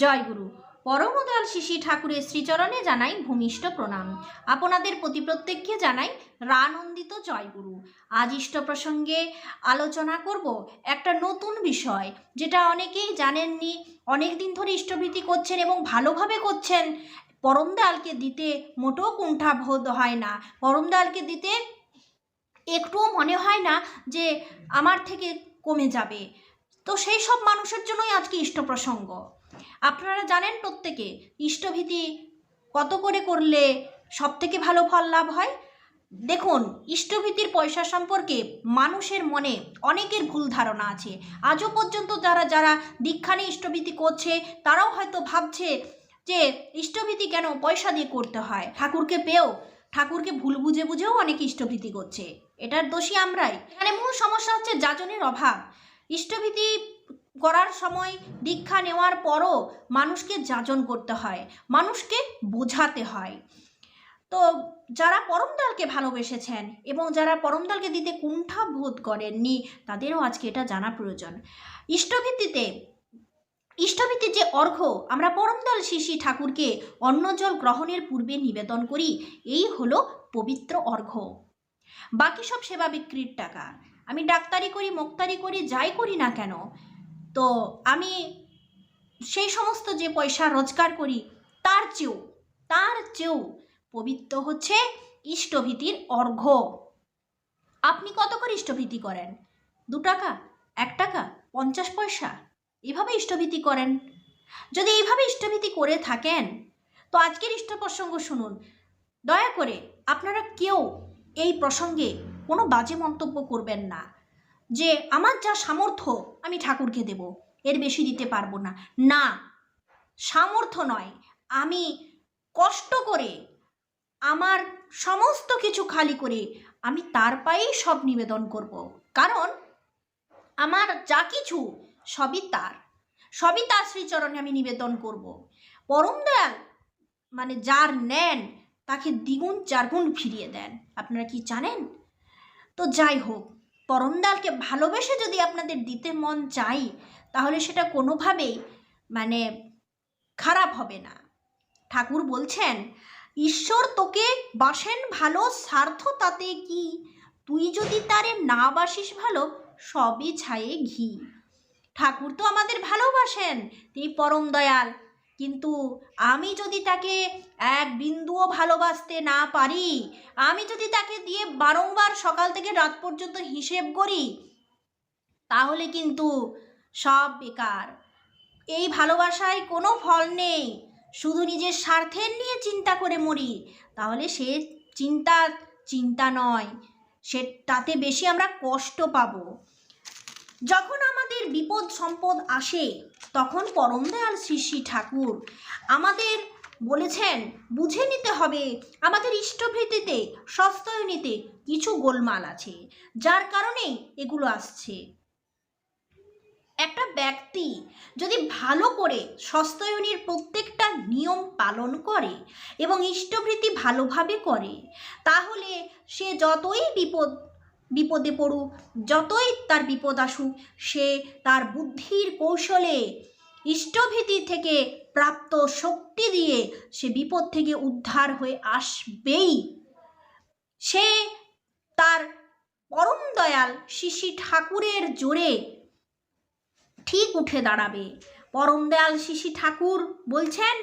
জয় গুরু। পরমদয়াল শিশি ঠাকুরের শ্রীচরণে জানাই ভূমিষ্ঠ প্রণাম। আপনাদের প্রতি প্রত্যেককে জানাই রানন্দিত জয়গুরু আজ ইষ্ট প্রসঙ্গে আলোচনা করব একটা নতুন বিষয়, যেটা অনেকেই জানেননি অনেক দিন ধরে ইষ্টভীতি করছেন এবং ভালোভাবে করছেন। পরমদয়ালকে দিতে মোটেও কুণ্ঠা বোধ হয় না। পরমদয়ালকে দিতে একটুও মনে হয় না যে আমার থেকে কমে যাবে। তো সেই সব মানুষের জন্যই আজকে ইষ্ট প্রসঙ্গ। আপনারা জানেন প্রত্যেকে, ইষ্টভীতি কত করে করলে সব থেকে ভালো ফল লাভ হয়? দেখুন, ইষ্টভীতির পয়সা সম্পর্কে মানুষের মনে অনেকের ভুল ধারণা আছে। আজও পর্যন্ত যারা যারা দীক্ষা নিয়ে ইষ্টভীতি করছে, তারাও হয়তো ভাবছে যে ইষ্টভীতি কেন পয়সা দিয়ে করতে হয়? ঠাকুরকে পেয়েও, ঠাকুরকে ভুল বুঝে বুঝেও অনেক ইষ্টভীতি করছে। এটার দোষী আমরাই। এখানে মূল সমস্যা হচ্ছে যাজনের অভাব। ইষ্টভীতি করার সময় দীক্ষা নেওয়ার পরও মানুষকে যাজন করতে হয়, মানুষকে বোঝাতে হয়। তো যারা পরমদালকে ভালোবেসেছেন এবং যারা পরমদালকে দিতে কুণ্ঠা বোধ করেননি, তাদেরও আজকে এটা জানা প্রয়োজন। ইষ্টভিত্তিতে, ইষ্টভিত্তির যে অর্ঘ্য আমরা পরমদাল শিশি ঠাকুরকে অন্ন জল গ্রহণের পূর্বে নিবেদন করি, এই হলো পবিত্র অর্ঘ্য বাকি সব সেবা বিক্রির টাকা। আমি ডাক্তারি করি, মোক্তারি করি, যাই করি না কেন তো আমি সেই সমস্ত যে পয়সা রোজগার করি, তার চেয়েও তার চেয়েও পবিত্র হচ্ছে ইষ্টভীতির অর্ঘ আপনি কত করে ইষ্টভীতি করেন? দু টাকা, এক টাকা, পঞ্চাশ পয়সা? এভাবে ইষ্টভীতি করেন? যদি এইভাবে ইষ্টভীতি করে থাকেন, তো আজকের ইষ্ট প্রসঙ্গ শুনুন। দয়া করে আপনারা কেউ এই প্রসঙ্গে কোনো বাজে মন্তব্য করবেন না। যে আমার যা সামর্থ্য আমি ঠাকুরকে দেব, এর বেশি দিতে পারব না। না, সামর্থ্য নয়। আমি কষ্ট করে আমার সমস্ত কিছু খালি করে আমি তার পায়েই সব নিবেদন করব। কারণ আমার যা কিছু সবই তার। সবই তার শ্রীচরণে আমি নিবেদন করব। পরম দয়াল মানে যার নেন তাকে দ্বিগুণ, চারগুণ ফিরিয়ে দেন। আপনারা কি জানেন? তো যাই হোক পরমদালকে ভালোবেসে যদি আপনাদের দিতে মন চাই, তাহলে সেটা কোনোভাবেই মানে খারাপ হবে না। ঠাকুর বলছেন, ঈশ্বর তোকে বাসেন ভালো, স্বার্থ তাতে কি? তুই যদি তারে না বাসিস ভালো, সবই ছায়ে ঘি। ঠাকুর তো আমাদের ভালোবাসেন, তিনি পরম দয়াল। কিন্তু আমি যদি তাকে এক বিন্দুও ভালোবাসতে না পারি, আমি যদি তাকে দিয়ে বারংবার সকাল থেকে রাত পর্যন্ত হিসেব করি, তাহলে কিন্তু সব বেকার। এই ভালোবাসায় কোনো ফল নেই। শুধু নিজের স্বার্থের নিয়ে চিন্তা করে মরি। তাহলে সে চিন্তা চিন্তা নয়। সে, তাতে বেশি আমরা কষ্ট পাবো। যখন আমাদের বিপদ সম্পদ আসে, তখন পরমদয়াল শ্রী শ্রী ঠাকুর আমাদের বলেছেন, বুঝে নিতে হবে, আমাদের ইষ্টভৃতিতে, সস্তয়নীতে কিছু গোলমাল আছে, যার কারণে এগুলো আসছে। একটা ব্যক্তি যদি ভালো করে সস্তয়নীর প্রত্যেকটা নিয়ম পালন করে এবং ইষ্টভৃতি ভালোভাবে করে, তাহলে সে যতই বিপদ বিপদে পড়ুক, যতই তার বিপদ আসুক, সে তার বুদ্ধির কৌশলে ইষ্টভীতি থেকে প্রাপ্ত শক্তি দিয়ে সে বিপদ থেকে উদ্ধার হয়ে আসবেই। সে তার পরম দয়াল শিশি ঠাকুরের জোরে ঠিক উঠে দাঁড়াবে। পরম দয়াল শিশি ঠাকুর বলছেন,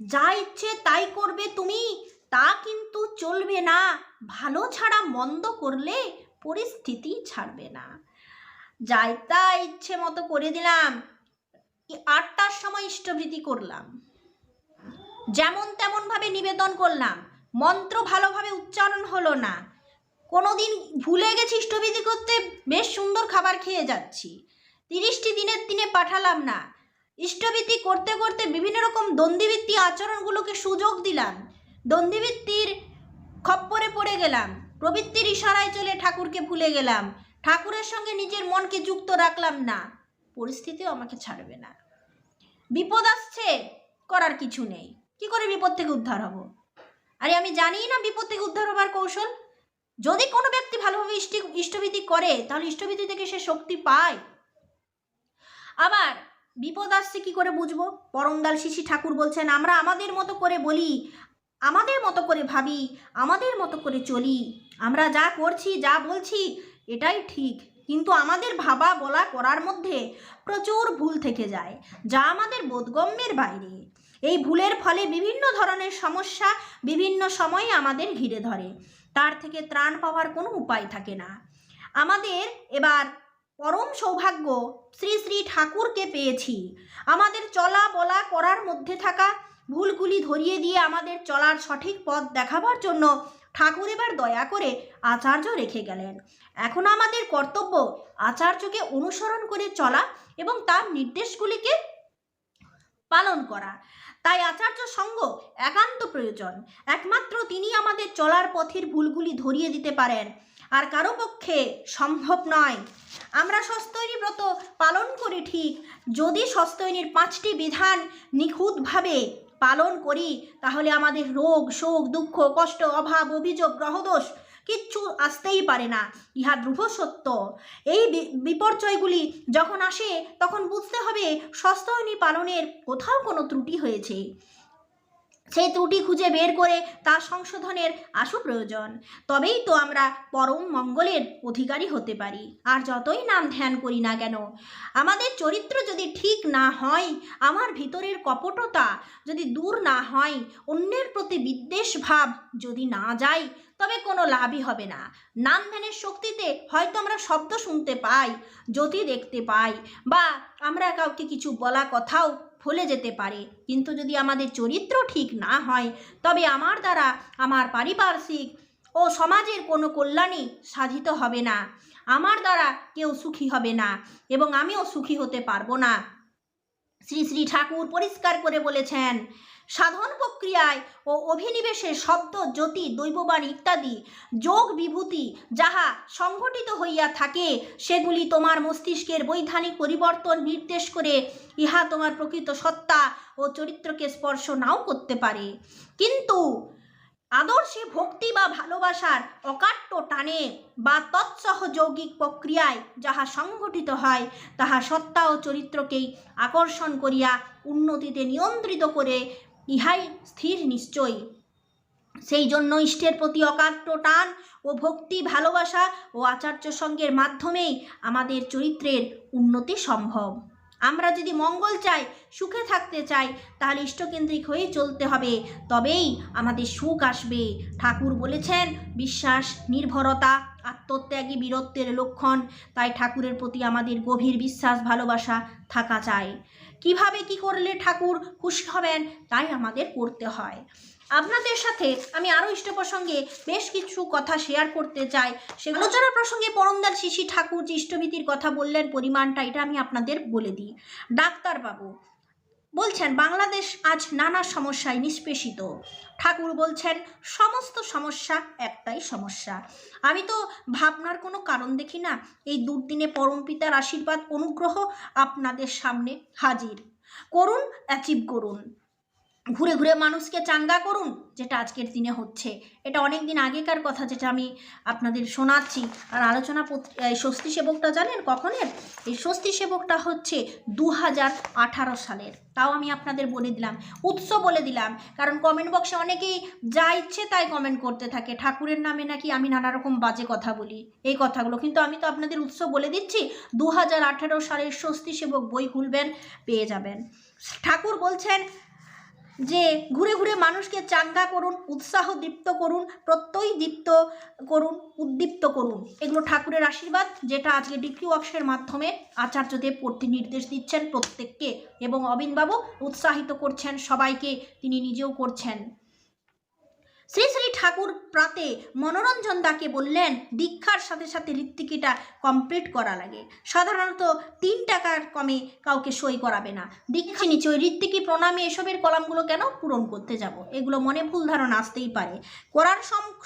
যা ইচ্ছে তাই করবে তুমি, তা কিন্তু চলবে না। ভালো ছাড়া মন্দ করলে পরিস্থিতি ছাড়বে না। যাই তা ইচ্ছে মতো করে দিলাম। আটটার সময় ইষ্টভৃতি করলাম। যেমন তেমনভাবে নিবেদন করলাম। মন্ত্র ভালোভাবে উচ্চারণ হলো না। কোনোদিন ভুলে গেছি ইষ্টভৃতি করতে, বেশ সুন্দর খাবার খেয়ে যাচ্ছি। তিরিশটি দিনের দিনে পাঠালাম না। ইষ্টভীতি করতে করতে বিভিন্ন রকম দ্বন্দ্বিবৃত্তি আচরণগুলোকে সুযোগ দিলাম। দ্বন্দ্বিবৃত্তির খপ্পরে পড়ে গেলাম। প্রবৃত্তির ইশারায় চলে ঠাকুরকে ভুলে গেলাম। ঠাকুরের সঙ্গে নিজের মনকে যুক্ত রাখলাম না। পরিস্থিতিও আমাকে ছাড়বে না। বিপদ আসছে, করার কিছু নেই। কি করে বিপদ থেকে উদ্ধার হব? আরে আমি জানি না বিপদ থেকে উদ্ধার হবার কৌশল। যদি কোনো ব্যক্তি ভালোভাবে ইষ্টি, ইষ্টভীতি করে, তাহলে ইষ্টভীতি থেকে সে শক্তি পায়। আবার বিপদ আসছে কি করে বুঝব? পরমদাল শিশি ঠাকুর বলছেন, আমরা আমাদের মতো করে বলি, আমাদের মতো করে ভাবি, আমাদের মতো করে চলি। আমরা যা করছি, যা বলছি, এটাই ঠিক। কিন্তু আমাদের ভাবা বলা করার মধ্যে প্রচুর ভুল থেকে যায়, যা আমাদের বোধগম্যের বাইরে। এই ভুলের ফলে বিভিন্ন ধরনের সমস্যা বিভিন্ন সময়ে আমাদের ঘিরে ধরে। তার থেকে ত্রাণ পাওয়ার কোনো উপায় থাকে না। আমাদের এবার পরম সৌভাগ্য শ্রী শ্রী ঠাকুরকে পেয়েছি। আমাদের চলা বলা করার মধ্যে থাকা ভুলগুলি ধরিয়ে দিয়ে আমাদের চলার সঠিক পথ দেখাবার জন্য ঠাকুর এবার দয়া করে আচার্য রেখে গেলেন। এখন আমাদের কর্তব্য আচার্যকে অনুসরণ করে চলা এবং তার নির্দেশগুলিকে পালন করা। তাই আচার্য সঙ্গ একান্ত প্রয়োজন। একমাত্র তিনি আমাদের চলার পথের ভুলগুলি ধরিয়ে দিতে পারেন। আর কারও পক্ষে সম্ভব নয়। আমরা সস্তৈনী ব্রত পালন করি ঠিক। যদি সস্তৈনীর পাঁচটি বিধান নিখুঁতভাবে পালন করি, তাহলে আমাদের রোগ, শোক, দুঃখ, কষ্ট, অভাব, অভিযোগ, গ্রহদোষ কিচ্ছু আসতেই পারে না। ইহা ধ্রুব সত্য। এই বিপর্যয়গুলি যখন আসে, তখন বুঝতে হবে সস্তৈনী পালনের কোথাও কোনো ত্রুটি হয়েছে। সেই ত্রুটি খুঁজে বের করে তা সংশোধনের আশু প্রয়োজন। তবেই তো আমরা পরম মঙ্গলের অধিকারী হতে পারি। আর যতই নাম ধ্যান করি না কেন, আমাদের চরিত্র যদি ঠিক না হয়, আমার ভিতরের কপটতা যদি দূর না হয়, অন্যের প্রতি বিদ্বেষ ভাব যদি না যায়, তবে কোনো লাভই হবে না। নাম ধ্যানের শক্তিতে হয়তো আমরা শব্দ শুনতে পাই, জ্যোতি দেখতে পাই, বা আমরা কাউকে কিছু বলা কথাও ফলে যেতে পারে। কিন্তু যদি আমাদের চরিত্র ঠিক না হয়, তবে আমার দ্বারা আমার পারিপার্শ্বিক ও সমাজের কোনো কল্যাণই সাধিত হবে না। আমার দ্বারা কেউ সুখী হবে না এবং আমিও সুখী হতে পারব না। শ্রী শ্রী ঠাকুর পরিষ্কার করে বলেছেন সাধন প্রক্রিয়ায় ও অভিনিবেশে শব্দ, জ্যোতি, দৈববাণ ইত্যাদি যোগ বিভূতি যাহা সংঘটিত হইয়া থাকে, সেগুলি তোমার মস্তিষ্কের বৈধানিক পরিবর্তন নির্দেশ করে ইহা তোমার প্রকৃত সত্তা ও চরিত্রকে স্পর্শ নাও করতে পারে। কিন্তু আদর্শে ভক্তি বা ভালোবাসার অকাট্য টানে বা তৎসহ যৌগিক প্রক্রিয়ায় যাহা সংঘটিত হয়, তাহা সত্তা ও চরিত্রকেই আকর্ষণ করিয়া উন্নতিতে নিয়ন্ত্রিত করে ইহাই স্থির নিশ্চয়ই। সেই জন্য ইষ্টের প্রতি অকাট্য টান ও ভক্তি, ভালোবাসা ও আচার্য সঙ্গের মাধ্যমেই আমাদের চরিত্রের উন্নতি সম্ভব। আমরা যদি মঙ্গল চাই, সুখে থাকতে চাই, তাহলে ইষ্টকেন্দ্রিক হয়ে চলতে হবে। তবেই আমাদের সুখ আসবে। ঠাকুর বলেছেন, বিশ্বাস, নির্ভরতা আত্মত্যাগী বীরত্বের লক্ষণ, তাই ঠাকুরের প্রতি আমাদের গভীর বিশ্বাস, ভালোবাসা থাকা চাই। কীভাবে কি করলে ঠাকুর খুশি হবেন, তাই আমাদের করতে হয়। আপনাদের সাথে আমি আরও ইষ্ট প্রসঙ্গে বেশ কিছু কথা শেয়ার করতে চাই। সে আলোচনা প্রসঙ্গে পরমদাল শিশি ঠাকুর যে ইষ্টভীতির কথা বললেন, পরিমাণটা এটা আমি আপনাদের বলে দিই। ডাক্তারবাবু বলছেন, বাংলাদেশ আজ নানা সমস্যায় নিষ্পেষিত। ঠাকুর বলছেন, সমস্ত সমস্যা একটাই সমস্যা। আমি তো ভাবনার কোনো কারণ দেখি না। এই দুর্দিনে পরম পিতার আশীর্বাদ, অনুগ্রহ আপনাদের সামনে হাজির। করুন অ্যাচিভ করুন। ঘুরে ঘুরে মানুষকে চাঙ্গা করুন, যেটা আজকের দিনে হচ্ছে। এটা অনেক দিন আগেকার কথা যেটা আমি আপনাদের শোনাচ্ছি। আর আলোচনা এই স্বস্তি সেবকটা জানেন কখনের? এই স্বস্তি সেবকটা হচ্ছে দু হাজার আঠারো সালের। তাও আমি আপনাদের বলে দিলাম, উৎস বলে দিলাম। কারণ কমেন্ট বক্সে অনেকেই যা ইচ্ছে তাই কমেন্ট করতে থাকে। ঠাকুরের নামে নাকি আমি নানা রকম বাজে কথা বলি। এই কথাগুলো কিন্তু আমি তো আপনাদের উৎস বলে দিচ্ছি। দু হাজার আঠেরো সালের স্বস্তি সেবক বই খুলবেন, পেয়ে যাবেন। ঠাকুর বলছেন যে ঘুরে ঘুরে মানুষকে চাঙ্গা করুন, উৎসাহ দীপ্ত করুন, প্রত্যয় দীপ্ত করুন, উদ্দীপ্ত করুন। এগুলো ঠাকুরের আশীর্বাদ, যেটা আজকে ডিক্রি ওয়ার্কসের মাধ্যমে আচার্যদেব পড়তে নির্দেশ দিচ্ছেন প্রত্যেককে এবং অবিনবাবু উৎসাহিত করছেন সবাইকে, তিনি নিজেও করছেন। শ্রী শ্রী ঠাকুর প্রাতে মনোরঞ্জন দাকে বললেন, দীক্ষার সাথে সাথে ঋত্বিকিটা কমপ্লিট করা লাগে। সাধারণত তিন টাকার কমে কাউকে সই করাবে না। দীক্ষা নিচে ওই ঋত্বিকি প্রণামে এসবের কলামগুলো কেন পূরণ করতে যাব? এগুলো মনে ভুল ধারণা আসতেই পারে। করার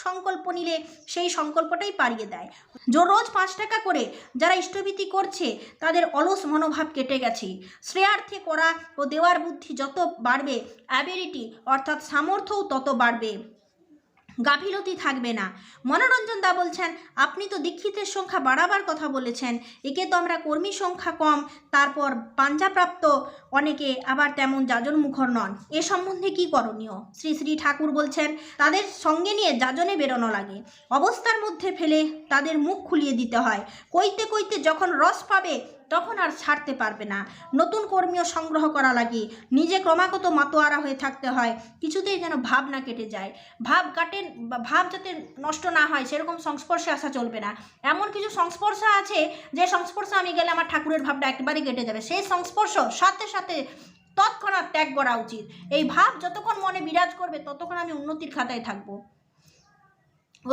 সংকল্প নিলে সেই সংকল্পটাই পারিয়ে দেয়। যে রোজ পাঁচ টাকা করে যারা ইষ্টভীতি করছে, তাদের অলস মনোভাব কেটে গেছে। শ্রেয়ার্থে করা ও দেওয়ার বুদ্ধি যত বাড়বে অ্যাবিলিটি অর্থাৎ সামর্থ্যও তত বাড়বে। গাফিলতি থাকবে না। মনোরঞ্জন দা বলছেন, আপনি তো দীক্ষিতের সংখ্যা বাড়াবার কথা বলেছেন, একে তো আমরা কর্মী সংখ্যা কম, তারপর পাঞ্জাপ্রাপ্ত অনেকে আবার তেমন যাজন মুখর নন। এ সম্বন্ধে কি করণীয়? শ্রী শ্রী ঠাকুর বলছেন, তাদের সঙ্গে নিয়ে যাজনে বেরোনো লাগে। অবস্থার মধ্যে ফেলে তাদের মুখ খুলিয়ে দিতে হয়। কইতে কইতে যখন রস পাবে তখন আর ছাড়তে পারবে না। নতুন কর্মীও সংগ্রহ করা লাগে। নিজে ক্রমাগত মাতোয়ারা হয়ে থাকতে হয়। কিছুতেই যেন ভাব না কেটে যায়। ভাব কাটে, ভাব যাতে নষ্ট না হয়, সেরকম সংস্পর্শে আসা চলবে না। এমন কিছু সংস্পর্শ আছে, যে সংস্পর্শে আমি গেলে আমার ঠাকুরের ভাবটা একেবারেই কেটে যাবে। সেই সংস্পর্শ সাথে সাথে তৎক্ষণাৎ ত্যাগ করা উচিত। এই ভাব যতক্ষণ মনে বিরাজ করবে, ততক্ষণ আমি উন্নতির খাতায় থাকব।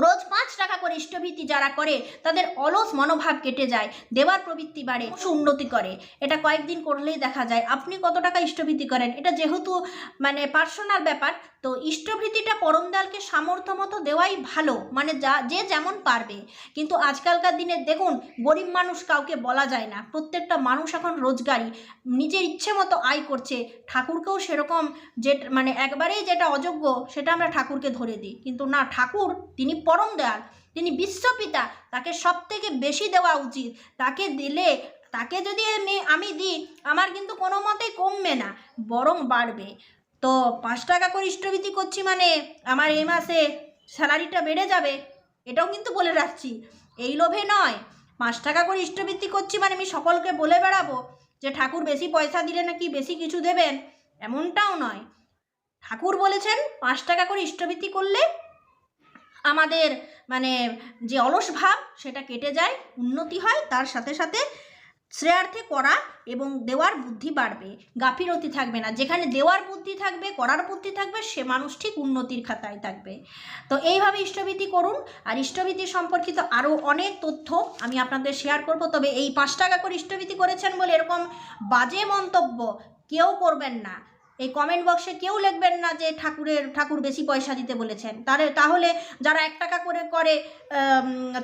রোজ পাঁচ টাকা করে ইষ্টভীতি যারা করে, তাদের অলস মনোভাব কেটে যায়, দেবার প্রবৃত্তি বাড়ে উন্নতি করে। এটা কয়েকদিন করলেই দেখা যায়, আপনি কত টাকা ইষ্টভীতি করেন? এটা যেহেতু মানে পার্সোনাল ব্যাপার তো ইষ্টভীতিটা পরমদালকে সামর্থ্য মতো দেওয়াই ভালো মানে যা, যে যেমন পারবে। কিন্তু আজকালকার দিনে দেখুন, গরিব মানুষ কাউকে বলা যায় না। প্রত্যেকটা মানুষ এখন রোজগারি। নিজের ইচ্ছে মতো আয় করছে। ঠাকুরকেও সেরকম যে মানে একবারেই যেটা অযোগ্য, সেটা আমরা ঠাকুরকে ধরে দিই। কিন্তু না, ঠাকুর, তিনি পরম দয়াল। তিনি বিশ্বপিতা তাকে সব থেকে বেশি দেওয়া উচিত। তাকে দিলে, তাকে যদি আমি আমি দিই, আমার কিন্তু কোনো মতেই কমবে না, বরং বাড়বে। তো পাঁচ টাকা করে ইষ্টভীতি করছি মানে আমার এই মাসে স্যালারিটা বেড়ে যাবে, এটাও কিন্তু বলে রাখছি। এই লোভে নয়, পাঁচ টাকা করে ইষ্টবৃত্তি করছি মানে আমি সকলকে বলে বেড়াবো যে ঠাকুর বেশি পয়সা দিলে নাকি বেশি কিছু দেবেন, এমনটাও নয়। ঠাকুর বলেছেন পাঁচ টাকা করে ইষ্টবৃত্তি করলে আমাদের মানে যে অলস ভাব সেটা কেটে যায়, উন্নতি হয়, তার সাথে সাথে শ্রেয়ার্থে করা এবং দেওয়ার বুদ্ধি বাড়বে। গাফিলতি থাকবে না। যেখানে দেওয়ার বুদ্ধি থাকবে, করার বুদ্ধি থাকবে, সে মানুষ ঠিক উন্নতির খাতায় থাকবে। তো এইভাবে ইষ্টভীতি করুন। আর ইষ্টভীতি সম্পর্কিত আরও অনেক তথ্য আমি আপনাদের শেয়ার করব। তবে এই পাঁচ টাকা করে ইষ্টভীতি করেছেন বলে এরকম বাজে মন্তব্য কেউ করবেন না। এই কমেন্ট বক্সে কেউ লিখবেন না যে ঠাকুরের, ঠাকুর বেশি পয়সা দিতে বলেছেন। তাহলে তাহলে যারা এক টাকা করে করে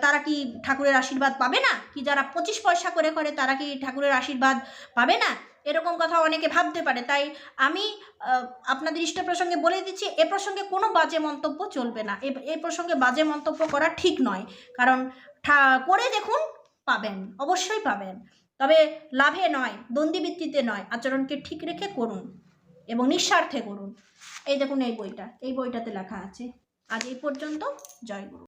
তারা কি ঠাকুরের আশীর্বাদ পাবে না? কি যারা পঁচিশ পয়সা করে করে, তারা কি ঠাকুরের আশীর্বাদ পাবে না? এরকম কথা অনেকে ভাবতে পারে। তাই আমি আপনাদের ইষ্ট প্রসঙ্গে বলে দিচ্ছি, এ প্রসঙ্গে কোনো বাজে মন্তব্য চলবে না। এ প্রসঙ্গে বাজে মন্তব্য করা ঠিক নয়। কারণ করে দেখুন, পাবেন, অবশ্যই পাবেন। তবে লাভে নয় দ্বন্দ্বিবৃত্তিতে নয়। আচরণকে ঠিক রেখে করুন। এবং নিঃস্বার্থে করুন। এই দেখুন এই বইটা। এই বইটাতে লেখা আছে, আজ এই পর্যন্ত জয় গুরু।